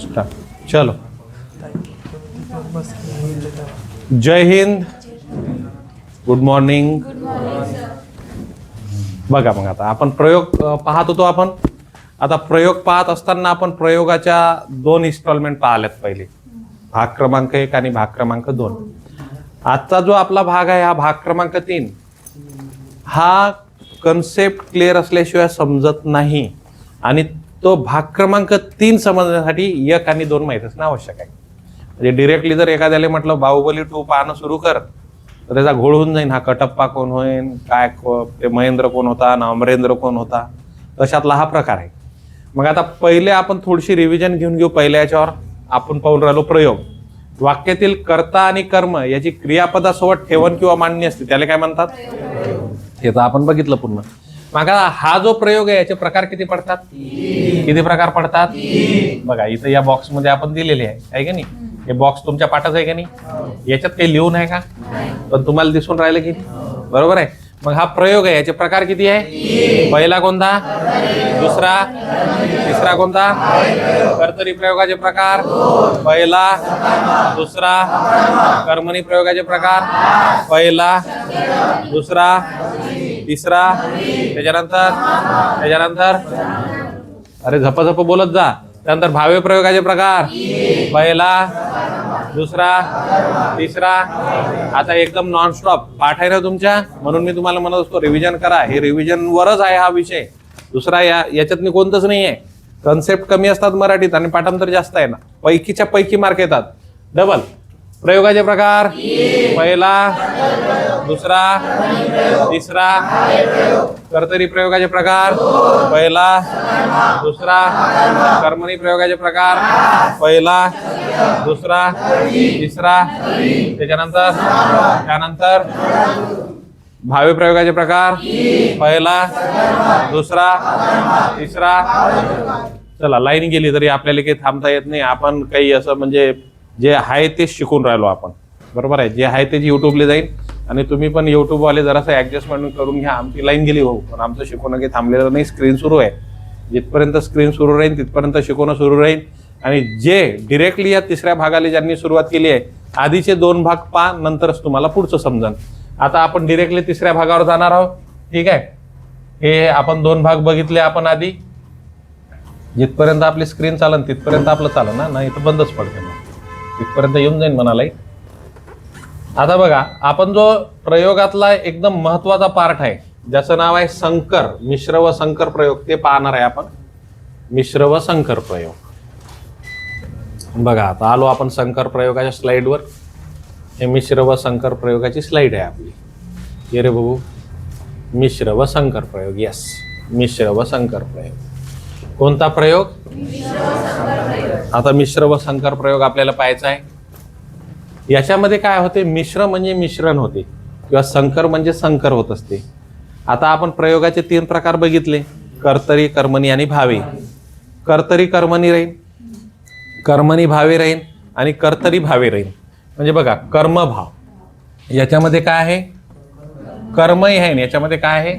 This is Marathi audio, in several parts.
स्टार्ट चलो. जय हिंद. गुड मॉर्निंग बघा मग आता. आपण प्रयोग पाहत होतो आपण. आता प्रयोग पाहत असताना आपण प्रयोगाच्या दोन इन्स्टॉलमेंट पाहिल्यात पहिले. भाग क्रमांक एक आणि भाग क्रमांक दोन. आजचा जो आपला भाग आहे हा भाग क्रमांक तीन. हा कन्सेप्ट क्लिअर असल्याशिवाय समजत नाही. आणि तो भाग क्रमांक तीन समजण्यासाठी एक आणि दोन माहीत असणं आवश्यक आहे. म्हणजे डिरेक्टली जर एखाद्याला म्हटलं बाहुबली टू पाहणं सुरू कर तर त्याचा घोळ होऊन जाईल हा कटप्पा कोण होईल काय ते महेंद्र कोण होता? ना अमरेंद्र कोण होता? तशातला हा प्रकार आहे. मग आता पहिले आपण थोडीशी रिव्हिजन घेऊन घेऊ पहिल्या याच्यावर. आपण पाहून राहिलो प्रयोग. वाक्यातील कर्ता आणि कर्म याची क्रियापदासोबत ठेवण किंवा मांडणी असते. त्याला काय म्हणतात? हे तर आपण बघितलं पूर्ण. मग हा जो प्रयोग आहे याचे प्रकार किती पडतात? किती प्रकार पडतात? बघा इथं या बॉक्समध्ये आपण दिलेले आहे. आहे का नाही? हे बॉक्स तुमच्या पाठात आहे का नाही? याच्यात काही लिहून आहे का? पण तुम्हाला दिसून राहिलं की बरोबर आहे? मग हा प्रयोग आहे याचे प्रकार किती आहे? पहिला कोणता? दुसरा? तिसरा कोणता? कर्तरी प्रयोगाचे प्रकार. पहिला दुसरा कर्मणी प्रयोगाचे प्रकार. पहिला दुसरा तिसरा त्याच्यानंतर त्याच्यानंतर अरे झप झप बोलत जा. त्यानंतर भावे प्रयोगाचे प्रकार. पहिला दुसरा तिसरा. आता एकदम नॉनस्टॉप पाठ आहे ना तुमच्या? म्हणून मी तुम्हाला म्हणत असतो रिव्हिजन करा. हे रिव्हिजन वरच आहे हा विषय. दुसरा या याच्यातनी कोणतंच नाही आहे कन्सेप्ट कमी असतात मराठीत आणि पाठांतर जास्त आहे ना. पैकीच्या पैकी मार्क येतात. डबल प्रयोगाचे प्रकार. पहिला. दुसरा. तिसरा. कर्तरी प्रयोगाचे प्रकार. पहिला. दुसरा. कर्मणी प्रयोगाचे प्रकार. पहिला. दुसरा. तिसरा. त्याच्यानंतर. त्यानंतर. भावे प्रयोगाचे प्रकार. पहिला. दुसरा. तिसरा. चला लाईन गेली तरी आपल्याला काही थांबता येत नाही. आपण काही असं म्हणजे जे आहे ते शिकून राहिलो आपण. बरोबर आहे? जे आहे ते युट्यूबला जाईल. आणि तुम्ही पण युट्यूबवाले जरासं ॲडजस्टमेंट करून घ्या. आमची लाईन गेली हो. पण आमचं शिकवणं काही थांबलेलं नाही. स्क्रीन सुरू आहे. जिथपर्यंत स्क्रीन सुरू राहील तिथपर्यंत शिकवणं सुरू राहील. आणि जे डिरेक्टली या तिसऱ्या भागाला ज्यांनी सुरुवात केली आहे आधीचे दोन भाग पा नंतरच तुम्हाला पुढचं समजन. आता आपण डिरेक्टली तिसऱ्या भागावर जाणार आहोत. ठीक आहे? हे आपण दोन भाग बघितले आपण आधी. जिथपर्यंत आपली स्क्रीन चालन तिथपर्यंत आपलं चालन ना नाही तर बंदच पडते मग. तिथपर्यंत येऊन जाईन म्हणालाय. आता बघा आपण जो प्रयोगातला एकदम महत्त्वाचा पार्ट आहे ज्याचं नाव आहे संकर मिश्र व संकर प्रयोग ते पाहणार आहे आपण. मिश्र व संकर प्रयोग. बघा आता आलो आपण संकर प्रयोगाच्या स्लाइडवर. हे मिश्र व संकर प्रयोगाची स्लाईड आहे आपली. ये रे बाबू. मिश्र व संकर प्रयोग यस मिश्र व संकर प्रयोग. कोणता प्रयोग? आता मिश्र व संकर प्रयोग आपल्याला पाहायचा आहे. याच्यामध्ये काय होते? मिश्र म्हणजे मिश्रण होते किंवा संकर म्हणजे संकर होत असते. आता आपण प्रयोगाचे तीन प्रकार बघितले. कर्तरी कर्मणी आणि भावे. कर्तरी कर्मणी राहील कर्मणी भावे राहील आणि कर्तरी भावे राहील म्हणजे बघा कर्मभाव. याच्यामध्ये काय आहे? कर्मही आहे याच्यामध्ये काय आहे?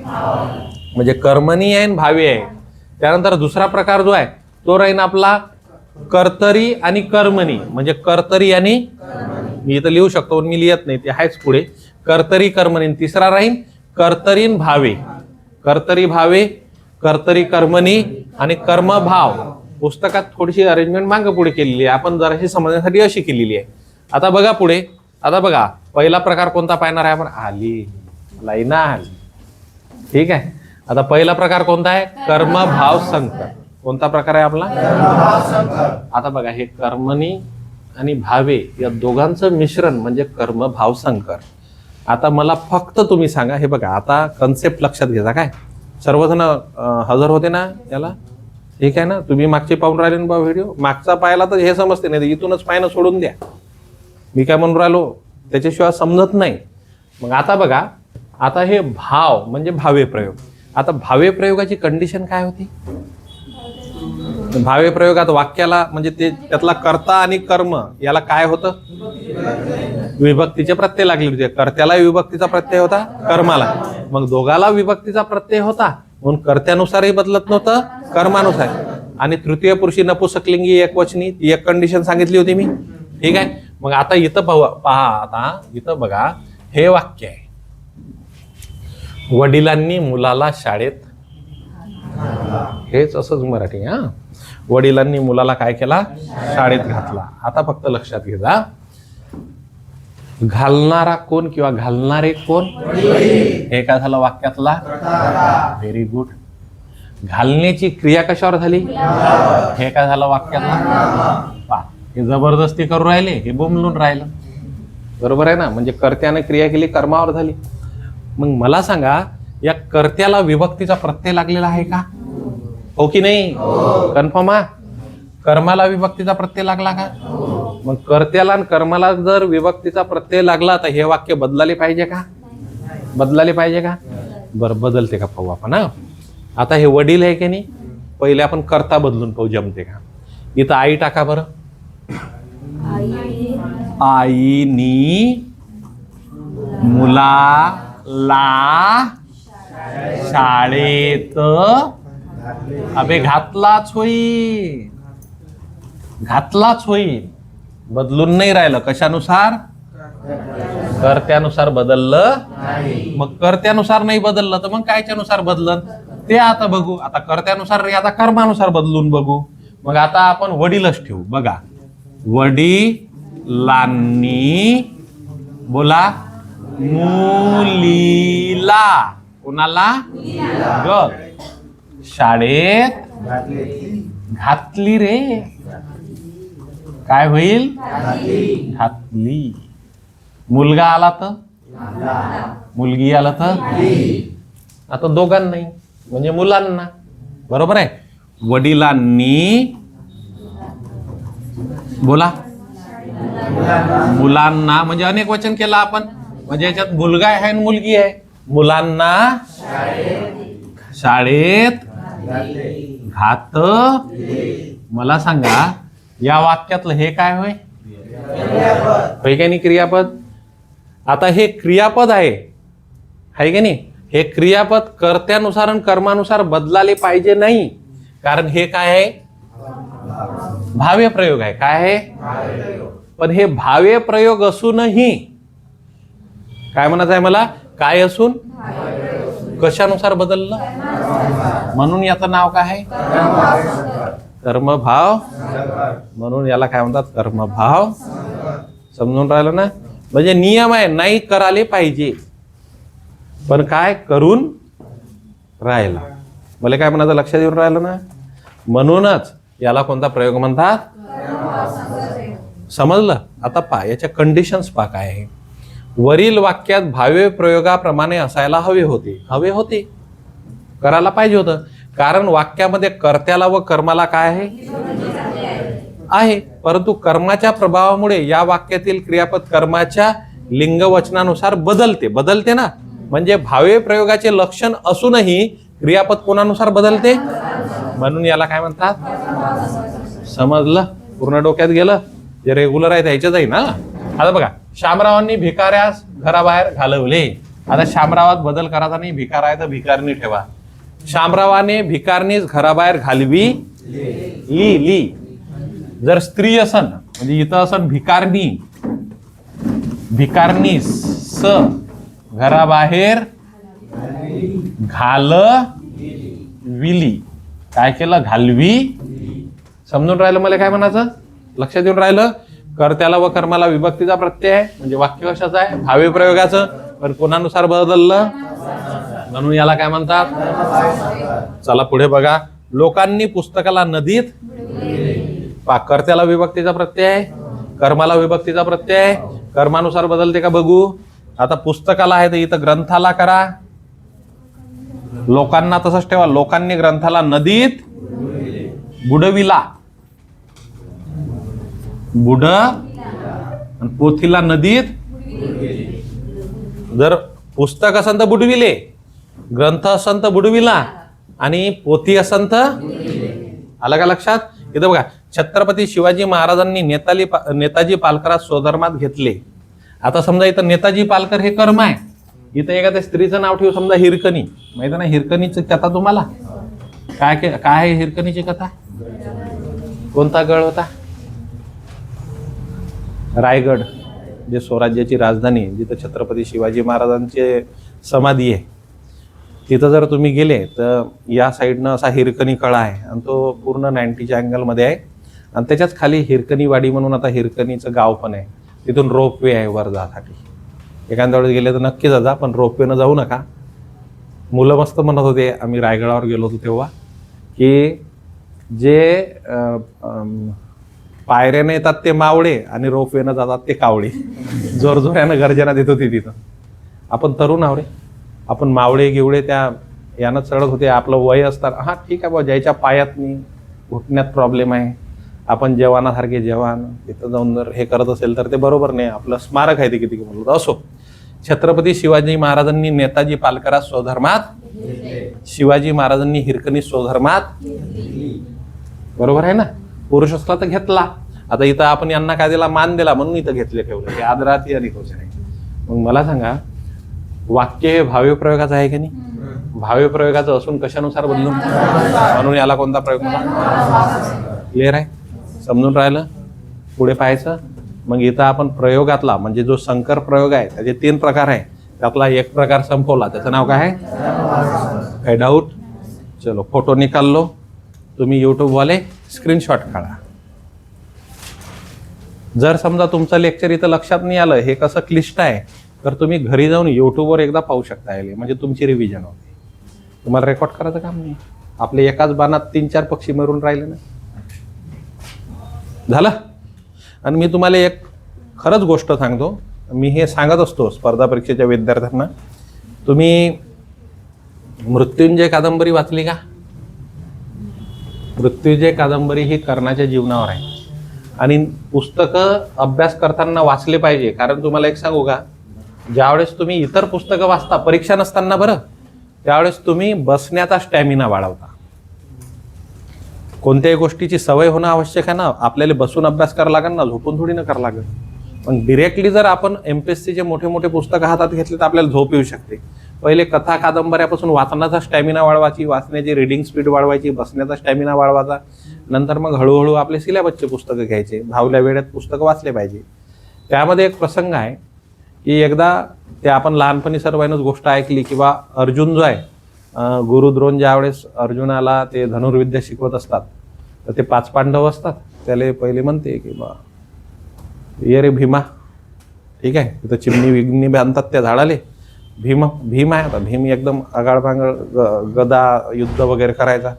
म्हणजे कर्मणी आहे भावी आहे. त्यानंतर दुसरा प्रकार जो आहे तो राहीन आपला कर्तरी आणि कर्मणी म्हणजे कर्तरी आणि मी इथं लिहू शकतो पण मी लिहित नाही ते आहेच पुढे. कर्तरी कर्मणी तिसरा राहील कर्तरीन भावे. कर्तरी भावे कर्तरी कर्मणी आणि कर्मभाव. पुस्तकात थोडीशी अरेंजमेंट मागं पुढे केलेली आहे. आपण जराशी समजण्यासाठी अशी केलेली आहे. आता बघा पुढे. आता बघा पहिला प्रकार कोणता पाहणार आहे आपण? आली. लाईना आली. ठीक आहे? आता पहिला प्रकार कोणता आहे? कर्मभाव संकट. कोणता प्रकार आहे आपला? आता बघा हे कर्मणी आणि भावे या दोघांचं मिश्रण म्हणजे कर्म भाव संकर. आता मला फक्त तुम्ही सांगा हे बघा आता कन्सेप्ट लक्षात घेता काय? सर्वजण हजर होते ना याला? ठीक आहे ना? तुम्ही मागचे पाहून राहिले ना बा व्हिडिओ? मागचा पाहिला तर हे समजते नाही इथूनच पायनं सोडून द्या. मी काय म्हणून राहिलो? त्याच्याशिवाय समजत नाही. मग आता बघा आता हे भाव म्हणजे भावे प्रयोग. आता भावे प्रयोगाची कंडिशन काय होती? भावे प्रयोगात वाक्याला म्हणजे ते त्यातला कर्ता आणि कर्म याला काय होतं? विभक्तीचे प्रत्यय लागले होते. कर्त्याला विभक्तीचा प्रत्यय होता कर्माला. मग दोघाला विभक्तीचा प्रत्यय होता. म्हणून कर्त्यानुसारही बदलत नव्हतं कर्मानुसार. आणि तृतीय पुरुषी नपुसकलिंगी एकवचनी ती एक कंडिशन सांगितली होती मी. ठीक आहे? मग आता इथं पहा आता इथं बघा. हे वाक्य आहे. वडिलांनी मुलाला शाळेत हेच असंच मराठी हा. वडिलांनी मुलाला काय केला? शाळेत घातला. आता फक्त लक्षात घ्या घालणारा कोण किंवा घालणारे कोण? हे काय झालं वाक्यातला? व्हेरी गुड घालण्याची क्रिया कशावर झाली? हे काय झालं वाक्यातला? हे जबरदस्ती करून राहिले हे बोंबलून राहिलं. बरोबर आहे ना? म्हणजे कर्त्याने क्रिया केली कर्मावर झाली. मग मला सांगा या कर्त्याला विभक्तीचा प्रत्यय लागलेला आहे का? हो की नाही? कन्फर्म हा? कर्माला विभक्तीचा प्रत्यय लागला का? मग कर्त्याला आणि कर्माला जर विभक्तीचा प्रत्यय लागला तर हे वाक्य बदलाले पाहिजे का? बदलाले पाहिजे का? बरं बदलते का पाहू आपण हा? आता हे वडील आहे की नाही? पहिले आपण कर्ता बदलून पाहू जमते का? इथं आई टाका बरं. आईनी मुलाला शाळेत अबे घातलाच होईल घातलाच होईल बदलून नाही राहिलं. कशानुसार? कर्त्यानुसार बदललं मग कर्त्यानुसार नाही बदललं तर मग कायच्यानुसार बदलन? ते आता बघू. आता कर्त्यानुसार आता कर्मानुसार बदलून बघू. मग आता आपण वडीलच ठेवू. बघा. वडिलांनी बोला मुलीला. कोणाला? ग. शाळेत घातली. रे. काय होईल? घातली. मुलगा आला तर? मुलगी. आला तर? आता दोघांनाही म्हणजे मुलांना. बरोबर आहे? वडिलांनी बोला. मुलांना म्हणजे अनेक वचन केलं आपण. म्हणजे याच्यात मुलगा आहे आणि मुलगी आहे. मुलांना शाळेत घात? मला सांगा या वाक्यातलं हे काय होय? होय का नाही क्रियापद? आता हे क्रियापद आहे. आहे की नाही? हे क्रियापद कर्त्यानुसार आणि कर्मानुसार बदलाले पाहिजे नाही. कारण हे काय आहे? भाव्य प्रयोग आहे. काय आहे? पण हे भाव्य प्रयोग असूनही काय म्हणत आहे मला? काय असून? कशानुसार बदललं? म्हणून याचं नाव काय आहे? कर्मभाव. म्हणून याला काय म्हणतात? कर्मभाव. समजून राहिलं ना? म्हणजे नियम आहे नाही करायला पाहिजे. पण काय? करून राहिला. मला काय म्हणायचं? लक्षात येऊन राहिलं ना? म्हणूनच याला कोणता प्रयोग म्हणतात? समजलं? आता पा याच्या कंडिशन्स पा काय आहे. वरील वाक्यात भाव्य प्रयोगाप्रमाणे असायला हवे होते. हवे होते. करायला पाहिजे होतं. कारण वाक्यामध्ये कर्त्याला व कर्माला काय आहे? आहे. परंतु कर्माच्या प्रभावामुळे या वाक्यातील क्रियापद कर्माच्या लिंगवचनानुसार बदलते. बदलते ना? म्हणजे भावे प्रयोगाचे लक्षण असूनही क्रियापद कोणानुसार बदलते? म्हणून याला काय म्हणतात? समजलं? पूर्ण डोक्यात गेलं? जे रेग्युलर आहे त्याच्या जाई ना? आता बघा. शामरावांनी भिकाऱ्यास घराबाहेर घालवले. आता शामरावात बदल करायचा नाही भिकार आहे तर भिकारणी ठेवा. शामरावाने भिकारनीच घराबाहेर घालवी. ली ली. जर स्त्री असन म्हणजे इथं असन भिकारणी. भिकारणी स घराबाहेर घाल विली काय केलं? घालवी. समजून राहिलं मला काय म्हणायचं? लक्षात येऊन राहिलं? कर्त्याला व कर्माला विभक्तीचा प्रत्यय आहे. म्हणजे वाक्य कशाचं आहे? भावी प्रयोगाचं. पण कोणानुसार बदललं? म्हणून याला काय म्हणतात? चला पुढे बघा. लोकांनी पुस्तकाला नदीत पा कर्त्याला विभक्तीचा प्रत्यय आहे. कर्माला विभक्तीचा प्रत्यय आहे. कर्मानुसार बदलते का बघू? आता पुस्तकाला आहे तर इथं ग्रंथाला करा. लोकांना तसंच ठेवा. लोकांनी ग्रंथाला नदीत बुडविला. बुड आणि पोथीला नदीत. जर पुस्तक असन तर बुडविले ग्रंथ असन तर बुडविला आणि पोथी असन तर आलं का लक्षात? इथं बघा छत्रपती शिवाजी महाराजांनी नेताली पा- नेताजी पालकरात स्वधर्मात घेतले. आता समजा इथं नेताजी पालकर हे कर्म आहे. इथं एखाद्या स्त्रीचं नाव ठेवू समजा हिरकणी. माहिती ना हिरकणीची कथा तुम्हाला? काय के- काय आहे हिरकणीची कथा? कोणता गळ होता? रायगड जे स्वराज्याची राजधानी आहे, जिथं छत्रपती शिवाजी महाराजांचे समाधी आहे तिथं जर तुम्ही गेले तर या साईडनं असा हिरकणी कळा आहे आणि तो पूर्ण नाईन्टीच्या अँगलमध्ये आहे. आणि त्याच्याच खाली हिरकणी वाडी म्हणून आता हिरकणीचं गाव पण आहे. तिथून रोपवे आहे वर जासाठी एखाद्या वेळेस गेले तर नक्की जा पण रोपवेनं जाऊ नका. मुलं मस्त म्हणत होते आम्ही रायगडावर गेलो होतो तेव्हा की जे आ, आ, पायऱ्याने येतात ते मावळे आणि रोपवेनं जातात ते कावळे. जोरजोऱ्यानं गर्जना देत होती तिथं. आपण तरुण आहो रे. आपण मावळे गिवळे त्या यानं चढत होते. आपलं वय असतात हां ठीक आहे बा ज्याच्या पायात मी. घुटण्यात प्रॉब्लेम आहे. आपण जवानासारखे जवान तिथं जाऊन जर हे करत असेल तर ते बरोबर नाही. आपलं स्मारक आहे ते किती म्हणलं असो. छत्रपती शिवाजी महाराजांनी नेताजी पालकरास स्वधर्मात शिवाजी महाराजांनी हिरकणी स्वधर्मात बरोबर आहे ना? पुरुष असला तर घेतला. आता इथं आपण यांना काय दिला? मान दिला म्हणून इथं घेतले ठेवले. हे आदराती आणि कौशल आहे मग मला सांगा वाक्य हे भाव्य प्रयोगाचं आहे की नाही? भाव्य प्रयोगाचं असून कशानुसार बदलून? म्हणून याला कोणता प्रयोग म्हणा? क्लिअर आहे? समजून राहिलं? पुढे पाहायचं? मग इथं आपण प्रयोगातला म्हणजे जो संकर प्रयोग आहे त्याचे तीन प्रकार आहे. त्यातला एक प्रकार संपवला. त्याचं नाव काय आहे? काही डाऊट चलो फोटो निकाल लो तुम्ही यूट्यूबवाले स्क्रीनशॉट काढा. जर समजा तुमचं लेक्चर इथं लक्षात नाही आलं हे कसं क्लिष्ट आहे तर तुम्ही घरी जाऊन यूट्यूबवर एकदा पाहू शकता याले म्हणजे तुमची रिव्हिजन होते. तुम्हाला रेकॉर्ड करायचं काम नाही. आपले एकाच बाणात तीन चार पक्षी मरून राहिले ना. झालं? आणि मी तुम्हाला एक खरंच गोष्ट सांगतो. मी हे सांगत असतो स्पर्धा परीक्षेच्या विद्यार्थ्यांना. तुम्ही मृत्युंजय कादंबरी वाचली का? मृत्युंजय कादंबरी ही कर्णाच्या जीवनावर आहे. आणि पुस्तकं अभ्यास करताना वाचले पाहिजे. कारण तुम्हाला एक सांगू का? ज्यावेळेस तुम्ही इतर पुस्तकं वाचता परीक्षा नसताना बरं त्यावेळेस तुम्ही बसण्याचा स्टॅमिना वाढवता. कोणत्याही गोष्टीची सवय होणं आवश्यक आहे ना? आपल्याला बसून अभ्यास करावा लागेल ना? झोपून थोडी ना करावं लागेल. पण डिरेक्टली जर आपण एम पी एस सीचे मोठे मोठे पुस्तकं हातात घेतले तर आपल्याला झोप येऊ शकते. पहिले कथा कादंबऱ्यापासून वाचनाचा स्टॅमिना वाढवायची वाचण्याची रिडिंग स्पीड वाढवायची बसण्याचा स्टॅमिना वाढवायचा. नंतर मग हळूहळू आपले सिलेबसचे पुस्तकं घ्यायचे. धावल्या वेळेत पुस्तकं वाचले पाहिजे. त्यामध्ये एक प्रसंग आहे की एकदा ते आपण लहानपणी सर्वांनीच गोष्ट ऐकली किंवा अर्जुन जो आहे गुरुद्रोण ज्यावेळेस अर्जुनाला ते धनुर्विद्या शिकवत असतात तर ते पाच पांडव असतात. त्याला पहिले म्हणते की बा ये रे भीमा. ठीक आहे? तिथं चिमणी विगणी बांधतात त्या झाडाले. भीम भीम आहे आता. भीम एकदम आगाळभांगळ ग- गदा युद्ध वगैरे करायचा.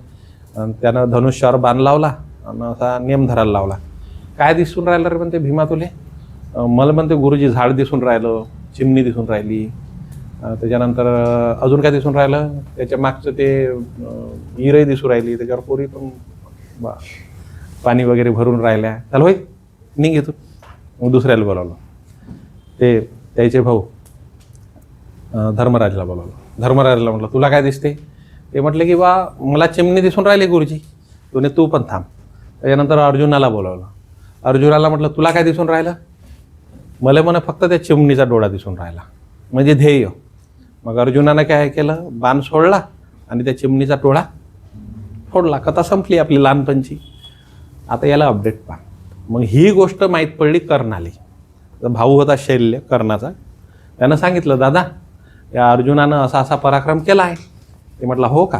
आणि त्यानं धनुष्यावर बाण लावला आणि असा नियम धरायला लावला. काय दिसून राहिलं रे म्हणते भीमा तुले? मला म्हणते गुरुजी झाड दिसून राहिलं चिमणी दिसून राहिली. त्याच्यानंतर अजून काय दिसून राहिलं? त्याच्या मागचं ते अं, हिरही दिसून राहिली. त्याच्यावर पोरी पण बा पाणी वगैरे भरून राहिल्या. चालू होय निघ येतो मग दुसऱ्याला बोलावलं. ते त्याचे भाऊ. धर्मराजला बोलावलं. धर्मराजला म्हटलं तुला काय दिसते? ते म्हटले की बा मला चिमणी दिसून राहिली गुरुजी. तुने तू पण थांब. त्याच्यानंतर अर्जुनाला बोलावलं. अर्जुनाला म्हटलं तुला काय दिसून राहिलं? मला म्हणे फक्त त्या चिमणीचा डोळा दिसून राहिला. म्हणजे ध्येय. मग अर्जुनानं काय केलं? बाण सोडला आणि त्या चिमणीचा डोळा फोडला. कथा संपली आपली लहानपणची. आता याला अपडेट पहा. मग ही गोष्ट माहीत पडली कर्णाली. भाऊ होता शैल्य कर्णाचा. त्यानं सांगितलं दादा या अर्जुनानं असा असा पराक्रम केला आहे ते म्हटलं हो का?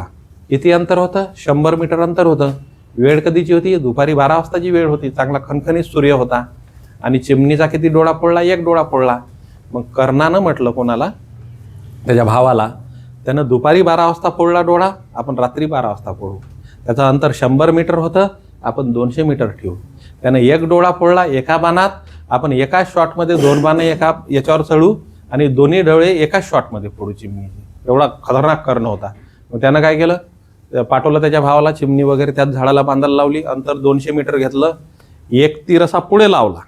किती अंतर होतं शंभर मीटर अंतर होतं. वेळ कधीची होती? दुपारी बारा वाजताची वेळ होती. चांगला खणखणीत सूर्य होता. आणि चिमणीचा किती डोळा पडला? एक डोळा पडला. मग कर्णानं म्हटलं कोणाला? त्याच्या भावाला. त्यानं दुपारी बारा वाजता फोडला डोळा. आपण रात्री बारा वाजता फोडू. त्याचं अंतर शंभर मीटर होतं. आपण दोनशे मीटर ठेवू. त्यानं एक डोळा फोडला एका बाणात. आपण एका शॉटमध्ये दोन बाणं एका याच्यावर चढू. आणि दोन्ही डोळे एकाच शॉटमध्ये फोडू चिमणी एवढा खतरनाक करणं होता. मग त्यानं काय केलं? पाठवलं त्याच्या भावाला चिमणी वगैरे त्याच झाडाला बांधायला लावली. अंतर दोनशे मीटर घेतलं. एक तीर असा पुढे लावला.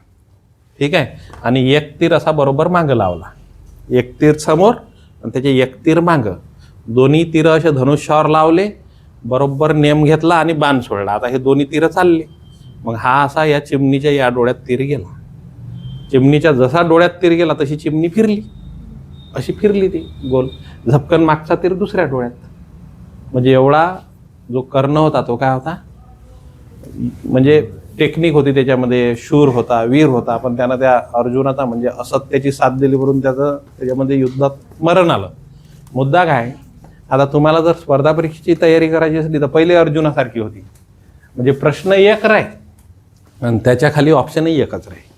ठीक आहे? आणि एक तीर असा बरोबर मागं लावला. एक तीर समोर आणि त्याचे एक तीर मागं. दोन्ही तीर असे धनुष्यावर लावले. बरोबर नेम घेतला आणि बाण सोडला. आता हे दोन्ही तीर चालले. मग हा असा या चिमणीच्या या डोळ्यात तीर गेला. चिमणीच्या जसा डोळ्यात तीर गेला तशी चिमणी फिरली. अशी फिरली ती गोल. झपकन मागचा तीर दुसऱ्या डोळ्यात. म्हणजे एवढा जो कर्ण होता तो काय होता? म्हणजे टेक्निक होती त्याच्यामध्ये शूर होता वीर होता पण त्यानं त्या अर्जुनाचा म्हणजे असत्याची साथ दिली म्हणून त्याचं त्याच्यामध्ये युद्धात मरण आलं. मुद्दा काय? आता तुम्हाला जर स्पर्धा परीक्षेची तयारी करायची असली तर पहिले अर्जुनासारखी होती. म्हणजे प्रश्न एक राय. आणि त्याच्याखाली ऑप्शनही एकच राहील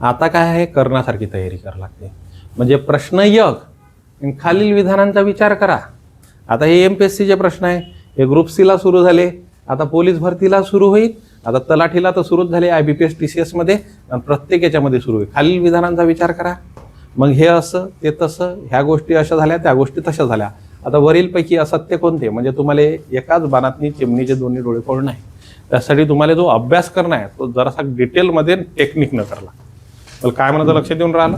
आता काय आहे? करण्यासारखी तयारी करावी लागते. म्हणजे प्रश्न यग. खालील विधानांचा विचार करा. आता हे एम पी एस सीचे प्रश्न आहे. हे ग्रुप सीला सुरू झाले. आता पोलीस भरतीला सुरू होईल. आता तलाठीला तर सुरूच झाले I B P S T C एसमध्ये आणि प्रत्येक याच्यामध्ये सुरू होईल. खालील विधानांचा विचार करा. मग हे असं ते तसं ह्या गोष्टी अशा झाल्या त्या गोष्टी तशा झाल्या. आता वरीलपैकी असत्य कोणते? म्हणजे तुम्हाला एकाच बाणातनी चिमणीचे दोन्ही डोळे फोडणं. आहे त्यासाठी तुम्हाला जो अभ्यास करणं आहे तो जरासा डिटेलमध्ये टेक्निक न करला. मला काय म्हणायचं लक्षात येऊन राहिलं?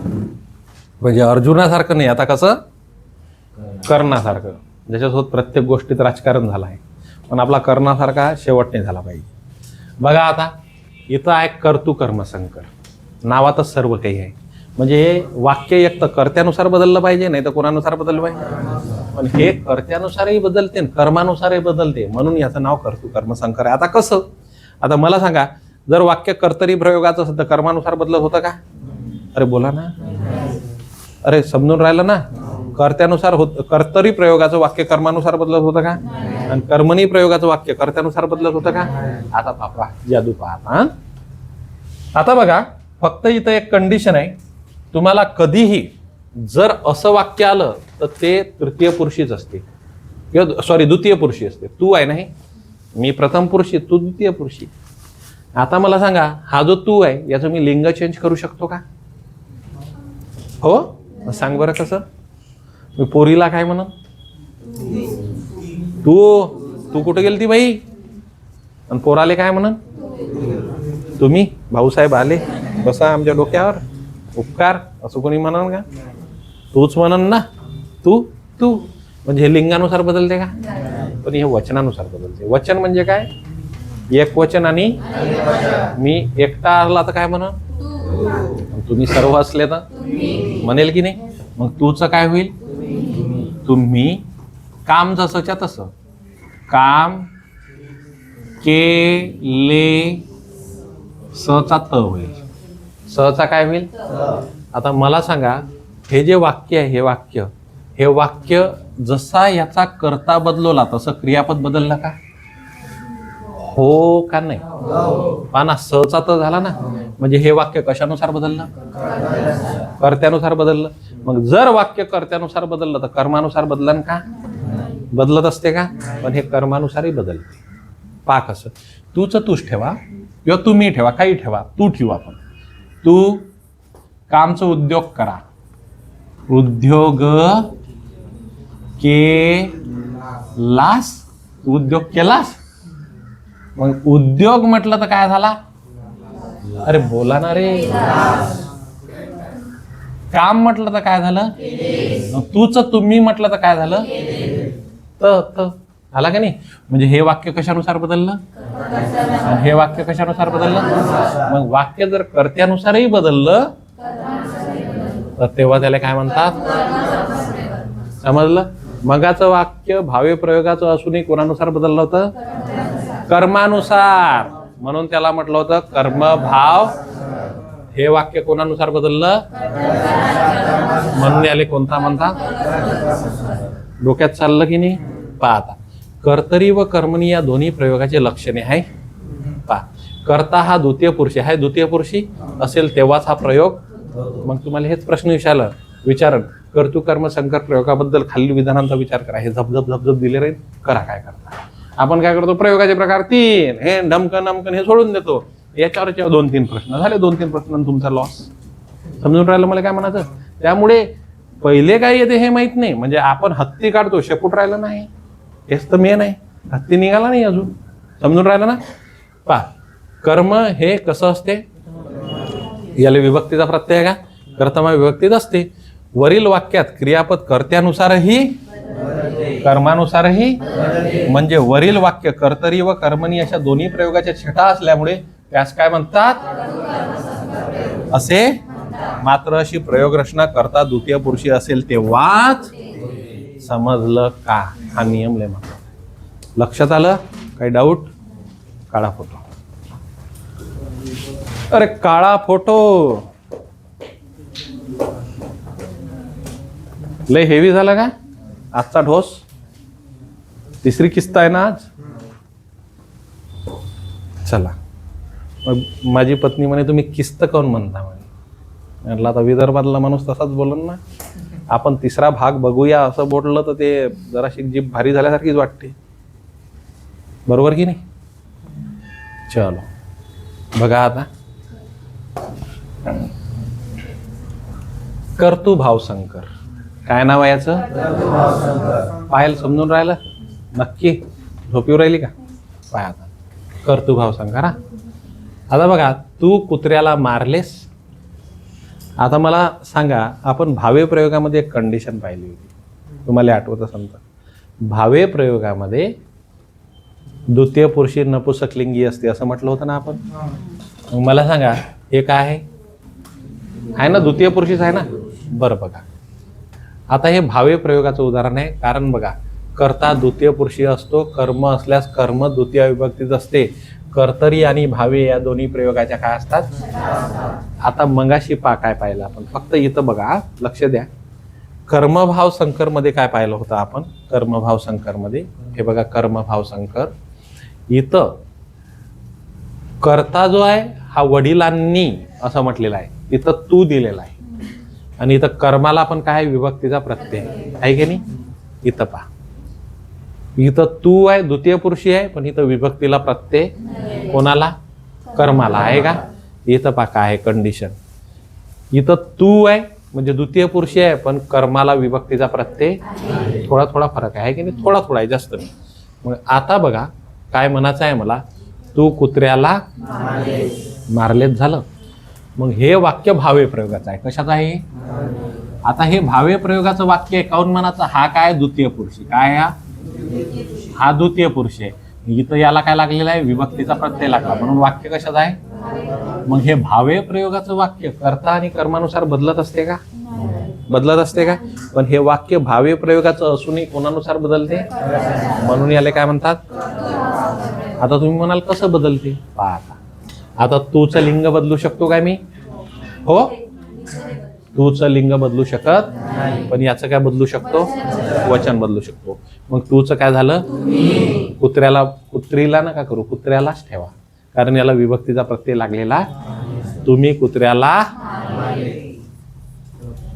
म्हणजे अर्जुनासारखं नाही आता कसं? कर्णासारखं. ज्याच्यासोबत प्रत्येक गोष्टीत राजकारण झालं आहे. पण आपला कर्णासारखा शेवट नाही झाला पाहिजे. बघा आता इथं आहे कर्तु कर्मसंकर. नावातच सर्व काही आहे. म्हणजे हे वाक्य एक तर कर्त्यानुसार बदललं पाहिजे नाही तर कोणानुसार बदललं पाहिजे? पण हे कर्त्यानुसारही बदलते आणि कर्मानुसारही बदलते. म्हणून याचं नाव कर्तु कर्मसंकर आहे. आता कसं? आता मला सांगा जर वाक्य कर्तरी प्रयोगाचं असेल तर कर्मानुसार बदलत होतं का? अरे बोला ना. अरे समजून राहिलं ना. कर्त्यानुसार होत कर्तरी प्रयोगाचं वाक्य कर्मानुसार बदलत होतं का? आणि कर्मणी प्रयोगाचं वाक्य कर्त्यानुसार बदलत होतं का? आता पापा जादू पाहता. हा आता बघा फक्त इथं एक कंडिशन आहे. तुम्हाला कधीही जर असं वाक्य आलं तर ते तृतीय पुरुषीच असते. किंवा सॉरी द्वितीय पुरुषी असते. तू आहे नाही मी प्रथम पुरुषी तू द्वितीय पुरुषी. आता मला सांगा हा जो तू आहे याचं मी लिंग चेंज करू शकतो का? हो? सांग बरं कसं? मी पोरीला काय म्हणन? तू तू कुठे गेली ती बाई? आणि पोराले काय म्हणन? तुम्ही भाऊसाहेब आले बसा आमच्या डोक्यावर. उपकार असं कोणी म्हणन का? तूच म्हणन ना. तू तू. म्हणजे हे लिंगानुसार बदलते का? पण हे वचनानुसार बदलते. वचन म्हणजे काय? एक वचन आणि मी एकटा आला तर काय म्हणन? तुम्ही सर्व असले तर? म्हणेल की नाही? मग तूच काय होईल? तुम्ही काम जसंच्या तसं. काम केले सचा त होईल. सचा काय होईल? आता मला सांगा हे जे वाक्य आहे हे वाक्य हे वाक्य जसा याचा करता बदलवला तसं क्रियापद बदललं का? हो का नाही? पाना सचा तर झाला ना. म्हणजे हे वाक्य कशानुसार बदललं? कर्त्यानुसार बदललं. मग जर वाक्य कर्त्यानुसार बदललं तर कर्मानुसार बदलन का? बदलत असते का? पण हे कर्मानुसारही बदलते. पा कसं. तूच तूच ठेवा किंवा तुम्ही ठेवा काही ठेवा तू ठेवू आपण. तू कामचं उद्योग करा. उद्योग के लास उद्योग केलास मग उद्योग म्हटलं तर काय झाला? अरे बोला ना रे. काम म्हटलं तर काय झालं? तूच तुम्ही म्हटलं तर काय झालं? तर आला का नाही? म्हणजे हे वाक्य कशानुसार बदललं? आणि हे वाक्य कशानुसार बदललं? मग वाक्य जर कर्त्यानुसारही बदललं तर तेव्हा त्याला काय म्हणतात? समजलं? मगाचं वाक्य भावे प्रयोगाचं असूनही कोणानुसार बदललं होतं? कर्मानुसार. म्हणून त्याला म्हटलं होतं कर्मभाव हे वाक्य कोणानुसार बदललं? म्हणून याले कोणता म्हणता? डोक्यात चाललं की नाही? पाहता कर्तरी व कर्मणी या दोन्ही प्रयोगाचे लक्षणे आहे. पहा. कर्ता हा द्वितीय पुरुषी. आहे द्वितीय पुरुषी? असेल तेव्हाच हा प्रयोग. मग तुम्हाला हेच प्रश्न विचारलं. विचारण. कर्तू कर्म संकर प्रयोगाबद्दल खालील विधानांचा विचार करा. हे झपझप झपझप दिले राहील. करा काय करता. आपण काय करतो? प्रयोगाचे प्रकार तीन. हे ढमकन नमकन हे सोडून देतो. याच्यावर याच्यावर दोन तीन प्रश्न झाले. दोन तीन प्रश्न तुमचा लॉस समजून राहिलं मला काय म्हणायचं? त्यामुळे पहिले काय येते हे माहीत नाही. म्हणजे आपण हत्ती काढतो शेपूट राहिलं नाही. हेच तर मेन आहे. हत्ती निघाला नाही अजून. समजून राहिलं ना? पा कर्म हे कसं असते? याला विभक्तीचा प्रत्यय का? कर्तमा विभक्तीत असते. वरील वाक्यात क्रियापद कर्त्यानुसारही कर्मानुसारही म्हणजे वरील वाक्य कर्तरी व कर्मणी अशा दोन्ही प्रयोगाच्या छटा असल्यामुळे त्यास काय म्हणतात? असे मात्र अशी प्रयोग रचना करता द्वितीय पुरुषी असेल तेव्हाच समजलं का? हा नियम लय महत्त्वाचा लक्षात आलं? काही डाऊट काळा फोटो अरे काळा फोटो लय हेवी झाला का? आजचा ढोस. तिसरी किस्त आहे ना आज? चला. मग माझी पत्नी म्हणे तुम्ही किस्त काऊन म्हणता म्हणे? म्हटलं आता विदर्भातला माणूस तसाच बोलन ना. आपण तिसरा भाग बघूया असं बोललं तर ते जराशी जीभ भारी झाल्यासारखीच वाटते. बरोबर की नाही? चलो. बघा आता. करतू भावशंकर काय नाव आहे याचं? पाहायला समजून राहिलं? नक्की. झोपीवर राहिली का? पाय आता. करतू सांगा ना आता बघा तू कुत्र्याला मारलेस. आता मला सांगा आपण भावे प्रयोगामध्ये एक कंडिशन पाहिली होती. तुम्हाला आठवत असेल तर. भावे प्रयोगामध्ये द्वितीय पुरुषी नपुसकलिंगी असते असं म्हटलं होतं ना आपण? मला सांगा हे काय आहे? आहे ना द्वितीय पुरुषीच आहे ना? बरं बघा. आता हे भावे प्रयोगाचं उदाहरण आहे. कारण बघा कर्ता द्वितीय पुरुषी असतो कर्म असल्यास कर्म द्वितीय विभक्तीत असते. कर्तरी आणि भावे या दोन्ही प्रयोगाच्या काय असतात? आता मंगाशी पा काय पाहिलं आपण? फक्त इथं बघा लक्ष द्या. कर्मभाव संकरमध्ये काय पाहिलं होतं आपण? कर्मभाव संकरमध्ये हे बघा कर्मभाव संकर. इथं कर्ता जो आहे हा वडिलांनी असं म्हटलेला आहे. इथं तू दिलेला आहे. आणि इथं कर्माला पण काय आहे? विभक्तीचा प्रत्यय. आहे की नाही? इथं पहा. इथं तू आहे द्वितीय पुरुषी आहे पण इथं विभक्तीला प्रत्यय कोणाला? कर्माला. आहे का? इथं पहा काय आहे कंडिशन इथं तू आहे म्हणजे द्वितीय पुरुषी आहे पण कर्माला विभक्तीचा प्रत्यय थोडा थोडा फरक आहे. की नाही? थोडा थोडा आहे जास्त नाही. मग आता बघा काय म्हणायचं आहे मला? तू कुत्र्याला मारलेच झालं? मग हे वाक्य भावे प्रयोगाचं आहे. कशाचं आहे? हे? आता हे भावे प्रयोगाचं वाक्य आहे काऊन म्हणायचं हा काय द्वितीय पुरुष? काय हा? हा द्वितीय पुरुष आहे. इथं याला काय लागलेला आहे? विभक्तीचा प्रत्यय लागला. म्हणून वाक्य कशाचं आहे? मग हे भावे प्रयोगाचं वाक्य कर्ता आणि कर्मानुसार बदलत असते का? बदलत असते का? पण हे वाक्य भावे प्रयोगाचं असूनही कोणानुसार बदलते? म्हणून याला काय म्हणतात? आता तुम्ही म्हणाल कसं बदलते? पाहता आता तूचं लिंग बदलू शकतो काय मी? हो? तूचं लिंग बदलू शकत पण याचं काय बदलू शकतो? वचन बदलू शकतो. मग तूचं काय झालं? कुत्र्याला कुत्रीला नका करू कुत्र्यालाच ठेवा. कारण याला विभक्तीचा प्रत्यय लागलेला तुम्ही कुत्र्याला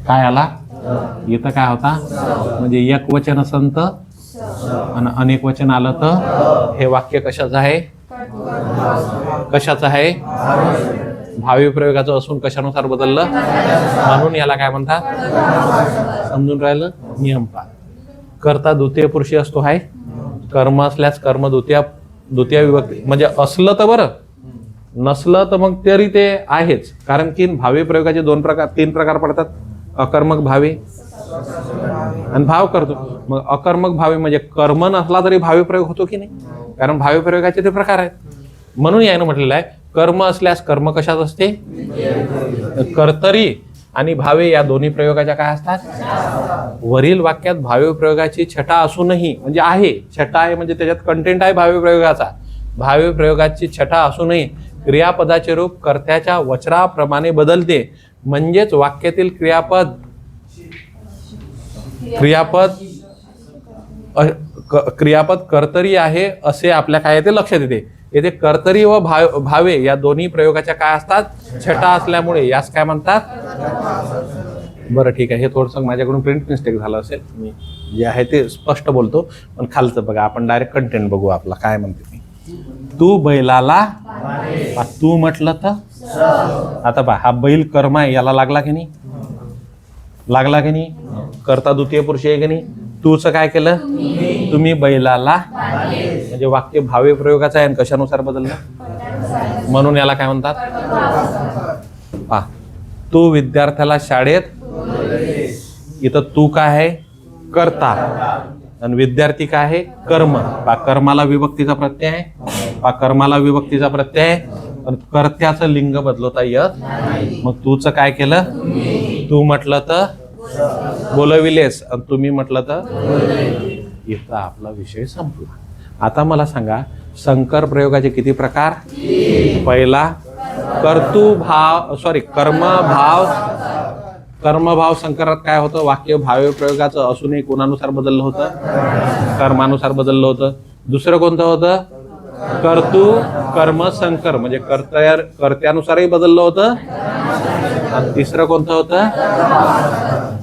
काय आला? इथं काय होता? म्हणजे एक वचन असंत आणि अनेक वचन आलं तर? हे वाक्य कशाचं आहे? कशाचं आहे? भावी प्रयोगाचं असून कशानुसार बदललं? म्हणून याला काय म्हणतात समजून राहिलं? नियम पा करता द्वितीय पुरुषी असतो आहे कर्म असल्यास कर्म द्वितीय द्वितीय विभक्ती. म्हणजे असलं तर बरं. नसलं तर मग तरी ते आहेच. कारण की भावी प्रयोगाचे दोन प्रकार तीन प्रकार पडतात. अकर्मक भावी आणि भाव करतो. मग अकर्मक भावी म्हणजे कर्म नसला तरी भावी प्रयोग होतो की नाही? कारण भावी प्रयोगाचे ते प्रकार आहेत. म्हणून यानं म्हटलेलं आहे कर्म असल्यास कर्म कशात असते? कर्तरी. आणि भावे या दोन्ही प्रयोगाच्या काय असतात? वरील वाक्यात भावे प्रयोगाची छटा असूनही म्हणजे आहे छटा आहे म्हणजे त्याच्यात कंटेंट आहे भावे प्रयोगाचा. भावे प्रयोगाची छटा असूनही क्रियापदाचे रूप कर्त्याच्या वचराप्रमाणे बदलते. म्हणजेच वाक्यातील क्रियापद क्रियापद क- क्रियापद कर्तरी आहे असे आपल्या काय येते? लक्षात येते. येथे कर्तरी व भाव भावे या दोन्ही प्रयोगाच्या काय असतात? छटा असल्यामुळे. यास काय म्हणतात? बरं ठीक आहे. हे थोडंसं माझ्याकडून प्रिंट मिस्टेक झालं असेल. मी जे आहे ते स्पष्ट बोलतो. पण खालचं बघा आपण डायरेक्ट कंटेंट बघू आपला. काय म्हणते तू बैलाला तू म्हटलं तर? आता पहा हा बैल कर्म आहे याला लागला की नाही? लागला की नाही? करता द्वितीय पुरुष आहे की नाही? तूच काय केलं? तुम्ही बैलाला म्हणजे वाक्य भावे प्रयोगाचं आहे आणि कशानुसार बदललं? म्हणून याला काय म्हणतात? पा. तू विद्यार्थ्याला शाळेत इथं तू काय आहे? करता. आणि विद्यार्थी काय आहे? कर्म. पा कर्माला विभक्तीचा प्रत्यय आहे. पा कर्माला विभक्तीचा प्रत्यय आहे. पण कर्त्याचं लिंग बदलवता येत मग तूच काय केलं? तू म्हटलं तर बोलविलेस आणि तुम्ही म्हटलं तर इथं आपला विषय संपला. आता मला सांगा संकर प्रयोगाचे किती प्रकार? पहिला कर्तू भाव सॉरी कर्म भाव कर्मभाव संकरात काय होतं? वाक्य भाव्य प्रयोगाचं असूनही कोणानुसार बदललं होतं? कर्मानुसार बदललं होतं. दुसरं कोणतं होतं? कर्तू कर्म संकर म्हणजे कर्त्या कर्त्यानुसारही बदललं होतं. आणि तिसरं कोणतं होतं?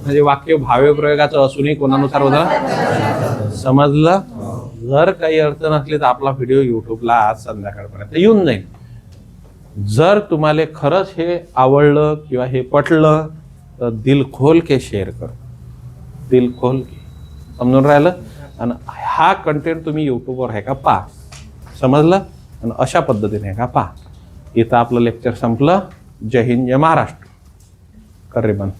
म्हणजे वाक्य भाव्य प्रयोगाचं असूनही कोणानुसार होतं समजलं? जर काही अडचण असली तर आपला व्हिडिओ युट्यूबला आज संध्याकाळपर्यंत येऊन जाईल. जर तुम्हाला खरंच हे आवडलं किंवा हे पटलं तर दिल खोल के शेअर कर. दिल खोल के. समजून राहिलं? आणि हा कंटेंट तुम्ही यूट्यूबवर आहे का? पहा. समजलं? आणि अशा पद्धतीने का? पहा. इथं आपलं लेक्चर संपलं. जय हिंद जय महाराष्ट्र. कर बंद.